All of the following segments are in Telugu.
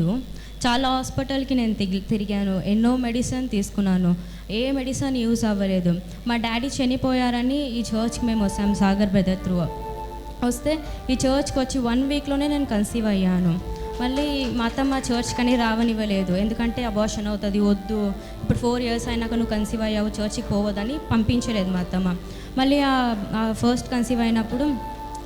లేదు. చాలా హాస్పిటల్కి నేను తిగి- తిరిగాను. ఎన్నో మెడిసిన్ తీసుకున్నాను. ఏ మెడిసిన్ యూజ్ అవ్వలేదు. మా డాడీ చనిపోయారని ఈ చర్చ్కి మేము వస్తాం సాగర్ బ్రదర్ త్రూ. వస్తే ఈ చర్చ్కి వచ్చి వన్ వీక్లోనే నేను కన్సీవ్ అయ్యాను. మళ్ళీ మా అత్తమ్మ చర్చ్ కని రావనివ్వలేదు. ఎందుకంటే అబార్షన్ అవుతుంది వద్దు. ఇప్పుడు ఫోర్ ఇయర్స్ అయినాక నువ్వు కన్సీవ్ అయ్యావు చర్చ్కి పోవద్దని పంపించలేదు మా అత్తమ్మ. మళ్ళీ ఫస్ట్ కన్సీవ్ అయినప్పుడు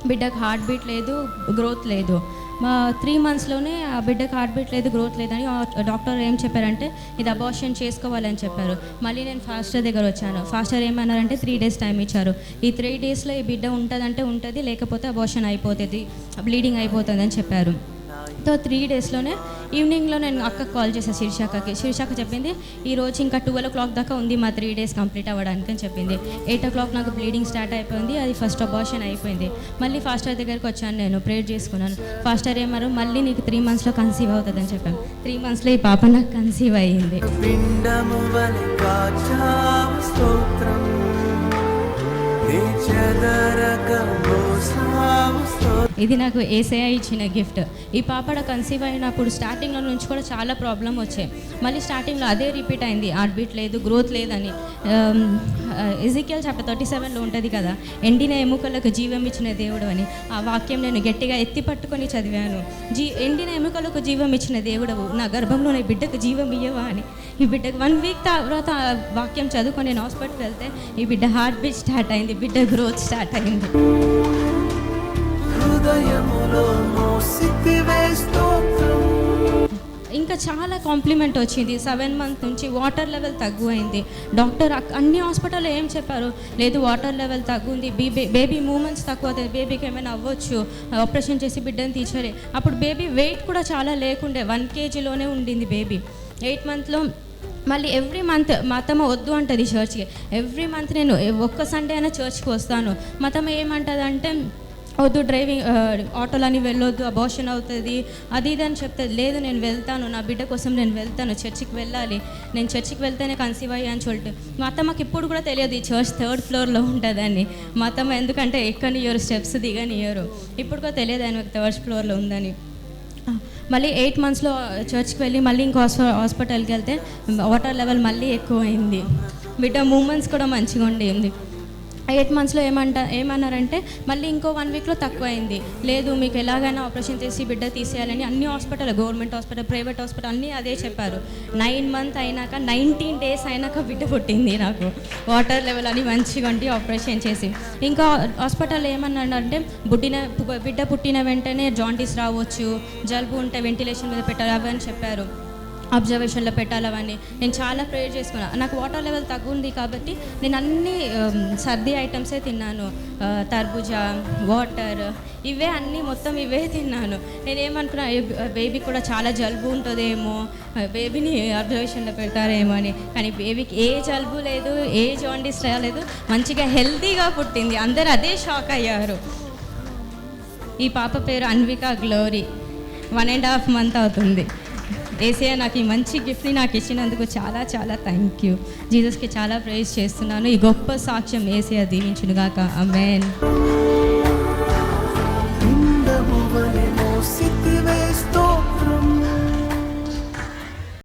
బిడ్డకు హార్ట్ బీట్ లేదు గ్రోత్ లేదు. మా త్రీ మంత్స్లోనే ఆ బిడ్డకు హార్ట్ బీట్ లేదు గ్రోత్ లేదని డాక్టర్ ఏం చెప్పారంటే ఇది అబార్షన్ చేసుకోవాలని చెప్పారు. మళ్ళీ నేను ఫాస్టర్ దగ్గర వచ్చాను. ఫాస్టర్ ఏమన్నారంటే త్రీ డేస్ టైం ఇచ్చారు. ఈ త్రీ డేస్లో ఈ బిడ్డ ఉంటుందంటే ఉంటుంది లేకపోతే అబార్షన్ అయిపోతుంది బ్లీడింగ్ అయిపోతుంది అని చెప్పారు సో త్రీ డేస్లోనే ఈవినింగ్లో నేను అక్కకు కాల్ చేశాను శీర్షాకకి శీర్షాక చెప్పింది ఈ రోజు ఇంకా ట్వెల్వ్ ఓ క్లాక్ దాకా ఉంది మా త్రీ డేస్ కంప్లీట్ అవ్వడానికి అని చెప్పింది. ఎయిట్ ఓ క్లాక్ నాకు బ్లీడింగ్ స్టార్ట్ అయిపోయింది అది ఫస్ట్ అబార్షన్ అయిపోయింది. మళ్ళీ ఫాస్టర్ దగ్గరికి వచ్చాను నేను ప్రేయర్ చేసుకున్నాను. ఫాస్టర్ ఏమారు మళ్ళీ నీకు త్రీ మంత్స్లో కన్సీవ్ అవుతుందని చెప్పాను. త్రీ మంత్స్లో ఈ పాప నాకు కన్సీవ్ అయ్యింది. ఇది నాకు ఏసఐ ఇచ్చిన గిఫ్ట్ ఈ పాపడ కన్సీవ్ అయినప్పుడు స్టార్టింగ్లో నుంచి కూడా చాలా ప్రాబ్లం వచ్చాయి. మళ్ళీ స్టార్టింగ్లో అదే రిపీట్ అయింది. హార్ట్ బీట్ లేదు గ్రోత్ లేదని. ఇజికల్ చాప్టర్ థర్టీ సెవెన్లో ఉంటుంది కదా ఎండిన ఎముకలకు జీవం ఇచ్చిన దేవుడు అని. ఆ వాక్యం నేను గట్టిగా ఎత్తి పట్టుకొని చదివాను. జీ ఎండిన ఎముకలకు జీవం ఇచ్చిన దేవుడవు నా గర్భంలోనే బిడ్డకు జీవం ఇయ్యవా అని. ఈ బిడ్డకు వన్ వీక్ తర్వాత వాక్యం చదువుకొని నేను హాస్పిటల్కి వెళ్తే ఈ బిడ్డ హార్ట్ బీట్ స్టార్ట్ అయింది బిడ్డ గ్రోత్ స్టార్ట్ అయింది. హృదయములో మోసితివే స్తోత్రం ఇంకా చాలా కాంప్లిమెంట్ వచ్చింది. సెవెన్ మంత్ నుంచి వాటర్ లెవెల్ తగ్గువైంది. డాక్టర్ అన్ని హాస్పిటల్లో ఏం చెప్పారు? లేదు వాటర్ లెవెల్ తగ్గుంది. బేబీ బేబీ మూమెంట్స్ తక్కువ అవుతుంది బేబీకి ఏమైనా అవ్వచ్చు. ఆపరేషన్ చేసి బిడ్డని తీసేయాలి అప్పుడు బేబీ వెయిట్ కూడా చాలా లేకుండే. వన్ కేజీలోనే ఉండింది బేబీ. ఎయిట్ మంత్లో మళ్ళీ ఎవ్రీ మంత్ మా అత్తమ్మ వద్దు అంటుంది చర్చ్కి ఎవ్రీ మంత్ నేను ఒక్క సండే అయినా చర్చ్కి వస్తాను. మా అత్తమ్మ ఏమంటుంది అంటే వద్దు డ్రైవింగ్ ఆటోలని వెళ్ళొద్దు అబోషన్ అవుతుంది అది ఇది అని చెప్తే లేదు నేను వెళ్తాను నా బిడ్డ కోసం నేను వెళ్తాను చర్చికి వెళ్ళాలి నేను చర్చికి వెళ్తేనే కన్సీవ్ అయ్యా అని చూడటం మా అత్తమ్మకి ఇప్పుడు కూడా తెలియదు ఈ చర్చ్ థర్డ్ ఫ్లోర్లో ఉంటుందని. మా అత్తమ్మ ఎందుకంటే ఎక్కని ఇయర్ స్టెప్స్ దిగని ఇప్పుడు కూడా తెలియదు ఆయన థర్డ్ ఫ్లోర్లో ఉందని. మళ్ళీ ఎయిట్ మంత్స్లో చర్చ్కి వెళ్ళి మళ్ళీ ఇంకో హాస్పిటల్కి వెళ్తే వాటర్ లెవెల్ మళ్ళీ ఎక్కువైంది. బిడ్డ మూమెంట్స్ కూడా మంచిగా ఉండేది ఎయిట్ మంత్స్లో ఏమంట ఏమన్నారంటే మళ్ళీ ఇంకో వన్ వీక్లో తక్కువ అయింది లేదు మీకు ఎలాగైనా ఆపరేషన్ చేసి బిడ్డ తీసేయాలని అన్ని hospital government hospital private hospital అన్నీ అదే చెప్పారు. నైన్ మంత్ అయినాక నైన్టీన్ డేస్ అయినాక బిడ్డ పుట్టింది నాకు. వాటర్ లెవెల్ అని మంచిగా ఉండి ఆపరేషన్ చేసి. ఇంకా హాస్పిటల్ ఏమన్నారంటే పుట్టిన బిడ్డ పుట్టిన వెంటనే జాండీస్ రావచ్చు జలుబు ఉంటే వెంటిలేషన్ మీద పెట్టాలి అవని చెప్పారు. అబ్జర్వేషన్లో పెట్టాలవన్నీ నేను చాలా ప్రేయర్ చేసుకున్నాను నాకు వాటర్ లెవెల్ తగ్గుంది కాబట్టి నేను అన్ని సర్ది ఐటమ్సే తిన్నాను. తర్బూజా వాటర్ ఇవే అన్నీ మొత్తం ఇవే తిన్నాను. నేనేమనుకున్నా బేబీ కూడా చాలా జలుబు ఉంటుందేమో బేబీని అబ్జర్వేషన్లో పెడతారేమో అని. కానీ బేబీకి ఏ జలుబు లేదు ఏ జాండీస్ రాలేదు మంచిగా హెల్తీగా పుట్టింది. అందరు అదే షాక్ అయ్యారు. ఈ పాప పేరు Anvika Glory. One and half month అవుతుంది. ఏసీఐ నాకు ఈ మంచి గిఫ్ట్ని నాకు ఇచ్చినందుకు చాలా చాలా థ్యాంక్ యూ జీసస్కి చాలా ప్రైజ్ చేస్తున్నాను. ఈ గొప్ప సాక్ష్యం ఏసీఐ దీవించునుగాక. అమెన్